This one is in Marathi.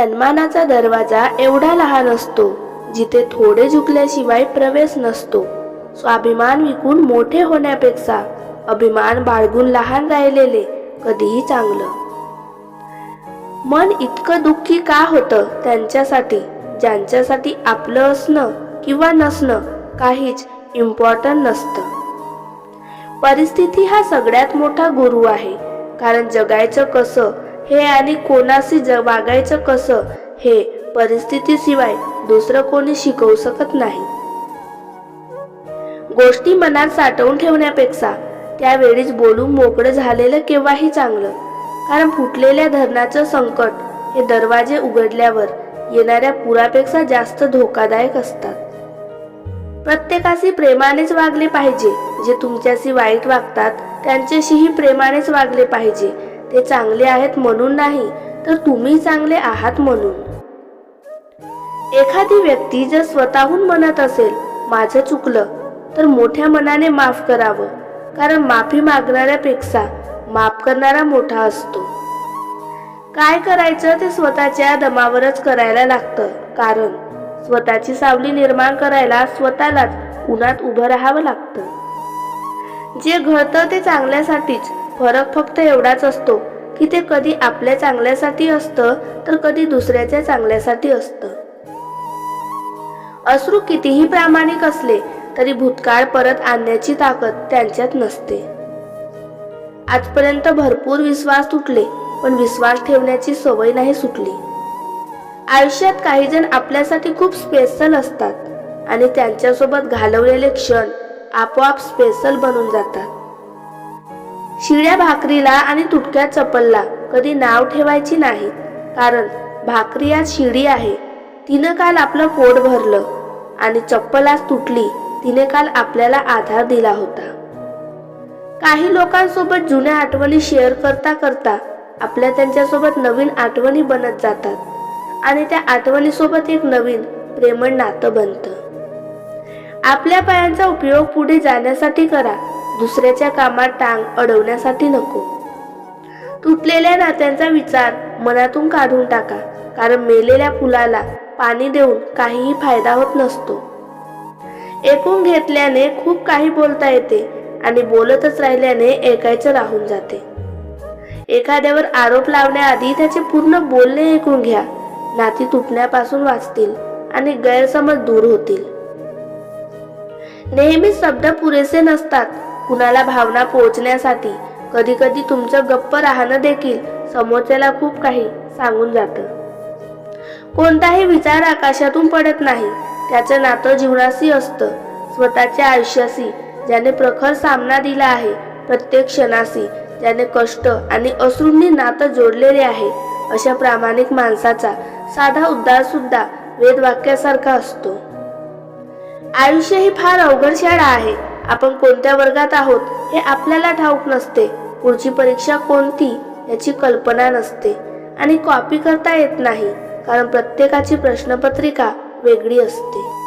सन्मानाचा दरवाजा एवढा लहान असतो जिथे थोडे झुकल्याशिवाय प्रवेश नसतो. स्वाभिमान विकून मोठे होण्यापेक्षा अभिमान बाळगून लहान राहिलेले कधीही चांगलं. मन इतकं दुःखी का होतं त्यांच्यासाठी ज्यांच्यासाठी आपलं असणं किंवा नसणं काहीच इम्पॉर्टंट नसतं. परिस्थिती हा सगळ्यात मोठा गुरु आहे कारण जगायचं कसं हे आणि कोणाशी ज वागायचं कसं हे परिस्थितीशिवाय दुसरं कोणी शिकवू शकत नाही. गोष्टी मनात साठवून ठेवण्यापेक्षा त्यावेळीच बोलून मोकळं झालेलं केव्हाही चांगलं. कारण फुटलेल्या धरणाचं संकट हे दरवाजे उघडल्यावर येणाऱ्या पुरापेक्षा जास्त धोकादायक असतात. प्रत्येकाशी प्रेमानेच वागले पाहिजे. जे तुमच्याशी वाईट वागतात त्यांच्याशीही प्रेमानेच वागले पाहिजे. ते चांगले आहेत म्हणून नाही तर तुम्ही चांगले आहात म्हणून. एखादी व्यक्ती जर स्वतःहून म्हणत असेल माझं चुकलं तर मोठ्या मनाने माफ करावं कारण माफी मागणाऱ्यापेक्षा माफ करणारा मोठा असतो. काय करायचं ते स्वतःच्या दमावरच करायला लागतं कारण स्वतःची सावली निर्माण करायला स्वतःलाच उन्हात उभं राहावं लागतं. जे घडतं ते चांगल्यासाठीच फरक फक्त एवढाच असतो की ते कधी आपल्या चांगल्यासाठी असतं तर कधी दुसऱ्याच्या चांगल्यासाठी असतं. अश्रू कितीही प्रामाणिक असले तरी भूतकाळ परत आणण्याची ताकद त्यांच्यात नसते. आजपर्यंत भरपूर विश्वास तुटले पण विश्वास ठेवण्याची सवय नाही सुटली. आयुष्यात काही जण आपल्यासाठी खूप स्पेशल असतात आणि त्यांच्यासोबत घालवलेले क्षण आपोआप स्पेशल बनून जातात. शिळ्या भाकरीला आणि तुटक्या चप्पलला कधी नाव ठेवायची नाही. कारण भाकरी आज शिडी आहे. तिनं काल आपलं पोट भरलं. आणि चप्पल आज तुटली. तिने काल आपल्याला आधार दिला होता. काही लोकांसोबत जुन्या आठवणी शेअर करता करता आपल्या त्यांच्यासोबत नवीन आठवणी बनत जातात. आणि त्या आठवणीसोबत एक नवीन प्रेमळ नातं बनतं. आपल्या पायांचा उपयोग पुढे जाण्यासाठी करा. दुसऱ्याच्या कामात टांग अडवण्यासाठी नको. तुटलेल्या नात्यांचा विचार मनातून काढून टाका कारण मेलेल्या फुलाला पाणी देऊन काहीही फायदा होत नसतो. ऐकून घेतल्याने खूप काही बोलता येते आणि बोलतच राहिल्याने ऐकायचं राहून जाते. एखाद्यावर आरोप लावण्याआधी त्याचे पूर्ण बोलणे ऐकून घ्या. नाती तुटण्यापासून वाचतील आणि गैरसमज दूर होतील. नेहमी शब्द पुरेसे नसतात कुणाला भावना पोहोचण्यासाठी कधी कधी तुमचं गप्प राहणं देखील समोरच्याला खूप काही सांगून जातं. कोणताही विचार आकाशातून पडत नाही. त्याचं नातं जीवनाशी असतं. स्वतःच्या आयुष्याशी ज्याने प्रखर सामना दिला आहे प्रत्येक क्षणाशी ज्याने कष्ट आणि अश्रूंनी नातं जोडलेले आहे अशा प्रामाणिक माणसाचा साधा उद्धार सुद्धा वेदवाक्यासारखा असतो. आयुष्य ही फार अवघड शाळा आहे. आपण कोणत्या वर्गात आहोत हे आपल्याला ठाऊक नसते. पुढची परीक्षा कोणती याची कल्पना नसते. आणि कॉपी करता येत नाही कारण प्रत्येकाची प्रश्नपत्रिका वेगळी असते.